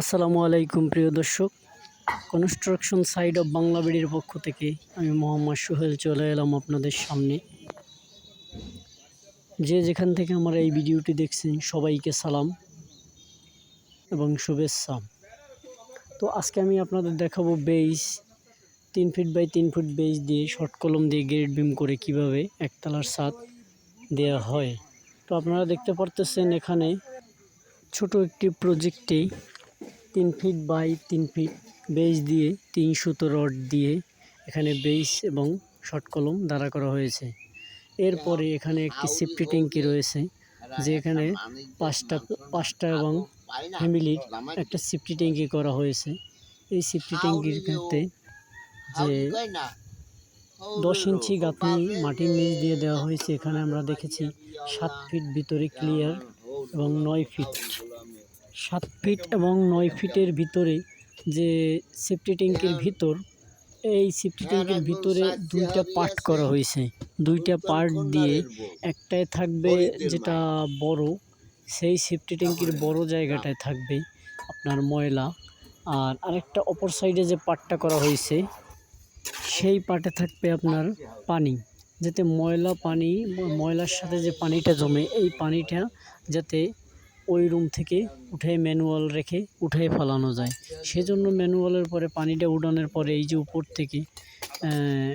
আসসালামু আলাইকুম, প্রিয় দর্শক। কনস্ট্রাকশন সাইড অফ বাংলা বিডির পক্ষ থেকে আমি মোহাম্মদ সোহেল চলে এলাম আপনাদের সামনে। যে যেখান থেকে আমার এই ভিডিওটি দেখছেন, সবাইকে সালাম এবং শুভেচ্ছা। তো আজকে আমি আপনাদের দেখাবো বেইস তিন ফিট বাই তিন ফুট বেইস দিয়ে শর্ট কলম দিয়ে গ্রেড বিম করে কীভাবে একতলার ছাদ দেওয়া হয়। তো আপনারা দেখতে পারতেছেন এখানে ছোট একটি প্রজেক্টে তিন ফিট বাই তিন ফিট বেস দিয়ে তিন সুতো রড দিয়ে এখানে বেস এবং শর্ট কলম দাঁড়া করা হয়েছে। এরপরে এখানে একটি সেফটি ট্যাঙ্কি রয়েছে, যে এখানে পাঁচটা পাঁচটা এবং ফ্যামিলির একটা সেফটি ট্যাঙ্কি করা হয়েছে। এই সেফটি ট্যাঙ্কির ক্ষেত্রে যে দশ ইঞ্চি গাঁথনি মাটির নিচ দিয়ে দেওয়া হয়েছে, এখানে আমরা দেখেছি সাত ফিট ভিতরে ক্লিয়ার এবং নয় ফিট সাত ফিট এবং নয় ফিটের ভিতরে যে সেফটি ট্যাঙ্কের ভিতর এই সেফটি ট্যাঙ্কের ভিতরে দুইটা পার্ট করা হয়েছে। দুইটা পার্ট দিয়ে একটায় থাকবে যেটা বড় সেই সেফটি ট্যাঙ্কির বড় জায়গাটায় থাকবে আপনার ময়লা। আর আরেকটা অপর সাইডে যে পার্টটা করা হয়েছে সেই পার্টে থাকবে আপনার পানি। যাতে ময়লা পানি ময়লার সাথে যে পানিটা জমে এই পানিটা যাতে ওই রুম থেকে উঠে ম্যানুয়াল রেখে উঠে ফেলানো যায়। সেজন্য ম্যানুয়ালের পরে, পানিটা উঠানোর পরে এই যে উপর থেকে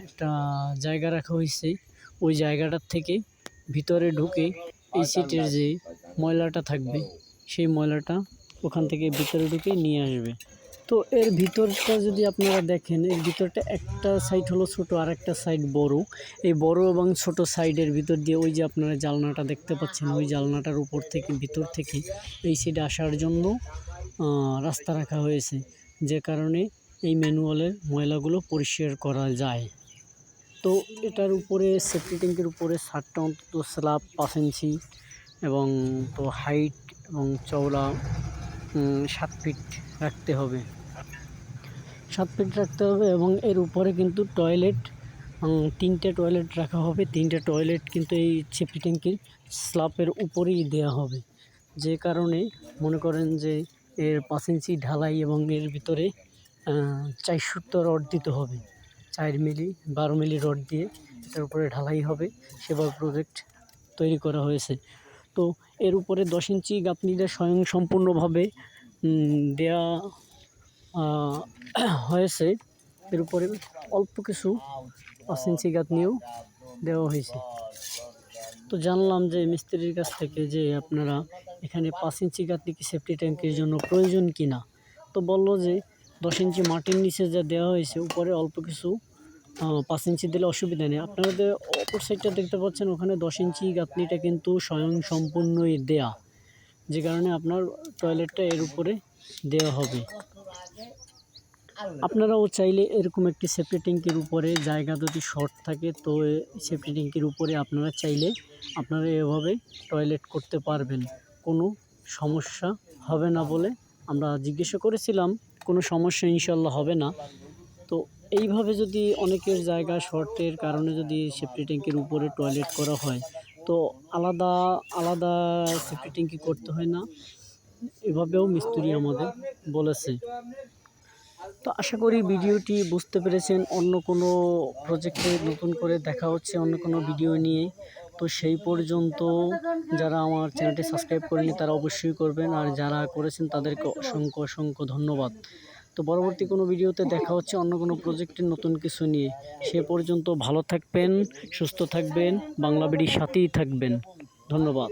একটা জায়গা রাখা হয়েছে। ওই জায়গাটার থেকে ভিতরে ঢুকে এই সিটের যে ময়লাটা থাকবে, সেই ময়লাটা ওখান থেকে ভিতরে ঢুকে নিয়ে আসবে। তো এর ভিতরটা যদি আপনারা দেখেন, এর ভিতরটা একটা সাইড হলো ছোট আর একটা সাইড বড়। এই বড় এবং ছোট সাইডের ভিতর দিয়ে ওই যে আপনারা জালনাটা দেখতে পাচ্ছেন, ওই জালনাটার উপর থেকে, ভিতর থেকে এই সাইডে আসার জন্য রাস্তা রাখা হয়েছে। যে কারণে এই ম্যানুয়ালের ময়লাগুলো পরিষ্কার করা যায়। তো এটার উপরে সেফটি ট্যাঙ্কের উপরে সাতটা অন্তত স্ল্যাব পাঁচ ইঞ্চি এবং তো হাইট এবং চওড়া সাত ফিট রাখতে হবে। সাত ফিট রাখতে হবে এবং এর উপরে কিন্তু টয়লেট তিনটে টয়লেট রাখা হবে। তিনটে টয়লেট কিন্তু এই সেফটি ট্যাঙ্কির স্ল্যাবের উপরেই দেওয়া হবে। যে কারণে মনে করেন যে এর পাঁচ ইঞ্চি ঢালাই এবং এর ভিতরে চারশোটা রড দিতে হবে। চার মিলি, বারো মিলি রড দিয়ে এটার উপরে ঢালাই হবে। সেভাবে প্রজেক্ট তৈরি করা হয়েছে। তো এর উপরে দশ ইঞ্চি গাঁথনিটা স্বয়ং সম্পূর্ণভাবে দেয়া হয়েছে। এর উপরে অল্প কিছু পাঁচ ইঞ্চি গাঁথনিও দেওয়া হয়েছে। তো জানলাম যে মিস্ত্রির কাছ থেকে যে আপনারা এখানে পাঁচ ইঞ্চি গাঁথনি কি সেফটি ট্যাঙ্কের জন্য প্রয়োজন কি না? তো বলল যে দশ ইঞ্চি মাটির নিচে যা দেওয়া হয়েছে, উপরে অল্প কিছু পাঁচ ইঞ্চি দিলে অসুবিধা নেই। আপনারা যে অপর সাইডটা দেখতে পাচ্ছেন, ওখানে দশ ইঞ্চি গাঁথনিটা কিন্তু স্বয়ং সম্পূর্ণই দেয়া। যে কারণে আপনার টয়লেটটা এর উপরে দেওয়া হবে। আপনারাও চাইলে এরকম একটি সেফটি ট্যাঙ্কির উপরে জায়গা যদি শর্ট থাকে, তো সেফটি ট্যাঙ্কির উপরে আপনারা চাইলে আপনারা এভাবে টয়লেট করতে পারবেন। কোনো সমস্যা হবে না বলে আমরা জিজ্ঞাসা করেছিলাম, কোনো সমস্যা ইনশাল্লাহ হবে না। তো এইভাবে যদি অনেকের জায়গা শর্টের কারণে যদি সেফটি ট্যাঙ্কির উপরে টয়লেট করা হয়, তো আলাদা আলাদা সেফটি ট্যাঙ্কি করতে হয় না। এভাবেও মিস্ত্রি আমাদের বলেছে। তো আশা করি ভিডিওটি বুঝতে পেরেছেন, অন্য কোনো প্রজেক্টে নতুন করে দেখা হচ্ছে, অন্য কোনো ভিডিও নিয়ে। তো সেই পর্যন্ত যারা আমার চ্যানেলটি সাবস্ক্রাইব করেনি তারা অবশ্যই করবেন। আর যারা করেছেন, তাদেরকে অসংখ্য অসংখ্য ধন্যবাদ। তো পরবর্তী কোনো ভিডিওতে দেখা হচ্ছে অন্য কোনো প্রজেক্টের নতুন কিছু নিয়ে। সে পর্যন্ত ভালো থাকবেন, সুস্থ থাকবেন, বাংলা বিডির সাথেই থাকবেন। ধন্যবাদ।